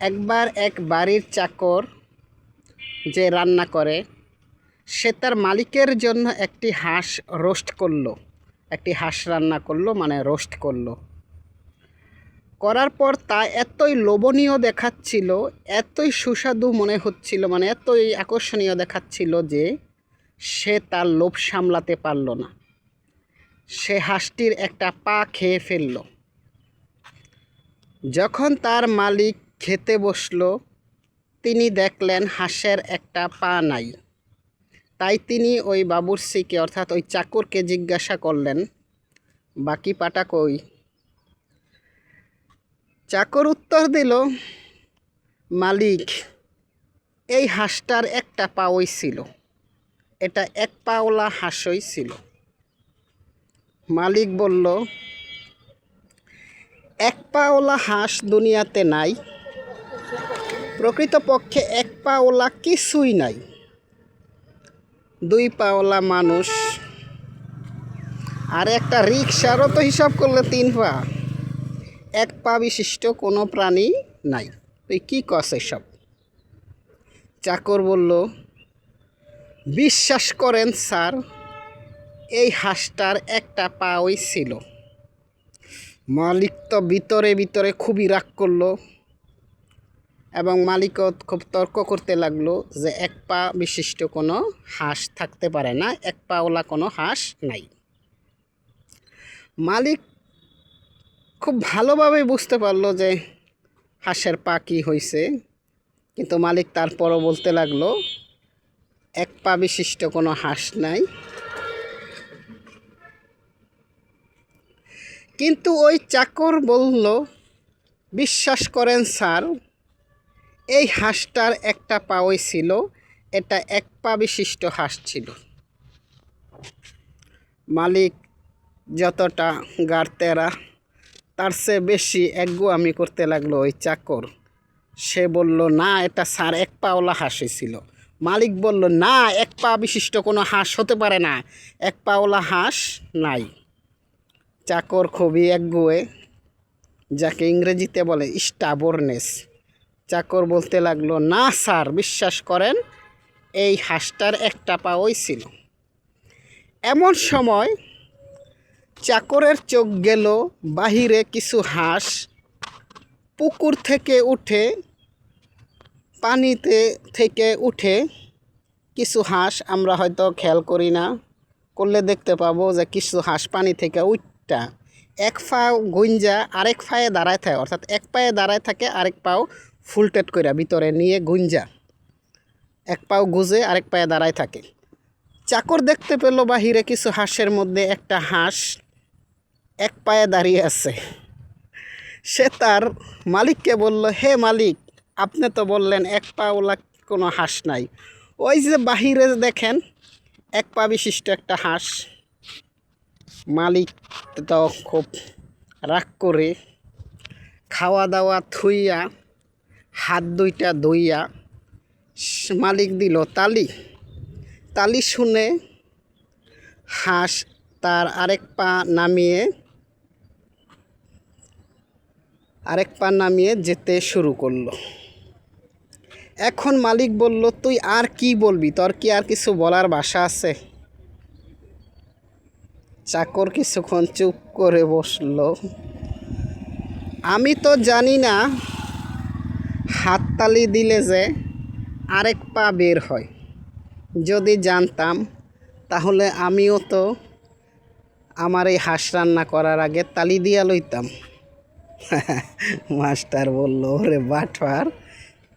একবার এক বাড়ির চাকর যে রান্না করে, সে তার মালিকের জন্য একটি হাঁস রোস্ট করল। একটি হাঁস রান্না করল মানে রোস্ট করল। করার পর তা এতই লোভনীয় দেখাচ্ছিল, এতই সুস্বাদু মনে হচ্ছিল মানে এতই আকর্ষণীয় দেখাচ্ছিল যে সে তার লোভ সামলাতে পারল না। সে হাঁসটির একটা পা খেয়ে ফেলল। যখন তার মালিক খেতে বসল, তিনি দেখলেন হাঁসের একটা পা নাই। তাই তিনি ওই বাবুর্চিকে অর্থাৎ ওই চাকরকে জিজ্ঞাসা করলেন, বাকি পাটা কই? চাকর উত্তর দিল, মালিক, এই হাঁসটার একটা পাওই ছিল। এটা এক পাওলা হাঁসই ছিল। মালিক বলল, এক পাওলা হাঁস দুনিয়াতে নাই প্রকৃতপক্ষে এক পাওলা কিছুই নাই। দুই পাওলা মানুষ। আর একটা রিক্সারও তো হিসাব করলে তিন পা। এক পা বিশিষ্ট কোনো প্রাণী নাই। তুই কী কস এসব? চাকর বলল, বিশ্বাস করেন স্যার, এই হাঁসটার একটা পা ওই ছিল। মালিক তো ভিতরে ভিতরে খুবই রাগ করল। এবং মালিকও খুব তর্ক করতে লাগল যে এক পা বিশিষ্ট কোনো হাঁস থাকতে পারে না, এক পাওলা কোনো হাঁস নাই। মালিক খুব ভালোভাবে বুঝতে পারল যে হাঁসের পা কী হয়েছে কিন্তু মালিক তারপরও বলতে লাগল, এক পা বিশিষ্ট কোনো হাঁস নাই। কিন্তু ওই চাকর বলল, বিশ্বাস করেন স্যার এই হাঁসটার একটা পাওই ছিল, এটা এক পা বিশিষ্ট হাঁস ছিল। মালিক যতটা গাড়তেরা, তার চেয়ে বেশি একগু আমি করতে লাগল ওই চাকর। সে বলল, না, এটা স্যার, এক পাওলা হাঁসই ছিল। মালিক বলল, না, এক পা বিশিষ্ট কোনো হাঁস হতে পারে না, এক পাওলা হাঁস নাই। চাকর খুবই একগুয়ে, যাকে ইংরেজিতে বলে স্টাবরনেস। চাকর বলতে লাগল, না, স্যার, বিশ্বাস করেন, এই হাঁসটার একটা পাওই ছিল। এমন সময় চাকরের চোখ গেল, বাহিরে কিছু হাঁস পুকুর থেকে উঠে, পানিতে থেকে উঠে কিছু হাঁস আমরা হয়তো খেয়াল করি না, করলে দেখতে পাবো যে কিছু হাঁস পানি থেকে উঠটা। এক পা গুঞ্জা, আরেক পায়ে দাঁড়ায় থাকে, অর্থাৎ এক পায়ে দাঁড়ায় থাকে, আরেক পাও ফুলটেট কইরা ভিতরে নিয়ে গুঞ্জা। এক পাও গুজে, আরেক পায়ে দাঁড়ায় থাকে। চাকর দেখতে পেল বাহিরে কিছু হাঁসের মধ্যে একটা হাঁস এক পায়ে দাঁড়িয়ে আছে। সে তার মালিককে বলল, হে মালিক, আপনি তো বললেন এক পাওলা কোনো হাঁস নাই। ওই যে বাহিরে দেখেন, এক পা বিশিষ্ট একটা হাঁস। মালিক তো খুব রাগ করে খাওয়া দাওয়া থুইয়া হাত দুইটা দইয়া মালিক দিল, তালি। তালি শুনে হাঁস তার আরেক পা নামিয়ে, আরেক পা নামিয়ে যেতে শুরু করল। এখন মালিক বলল, তুই আর কি বলবি? তোর কি আর কিছু বলার ভাষা আছে? চাকর কিছুক্ষণ চুপ করে বসল, আমি তো জানি না হাততালি দিলে যে আরেক পা বের হয়। যদি জানতাম, তাহলে আমিও তো আমার এই হাঁস রান্না করার আগে তালি দিয়া লইতাম। মাস্টার বলল, ওরে বাটবার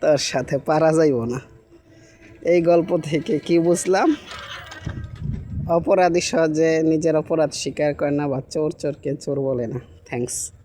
তোর সাথে পারা যাইব না। এই গল্প থেকে কি বুঝলাম? অপরাধী সহজে নিজের অপরাধ স্বীকার করে না বা চোর চোরকে চোর বলে না। থ্যাংকস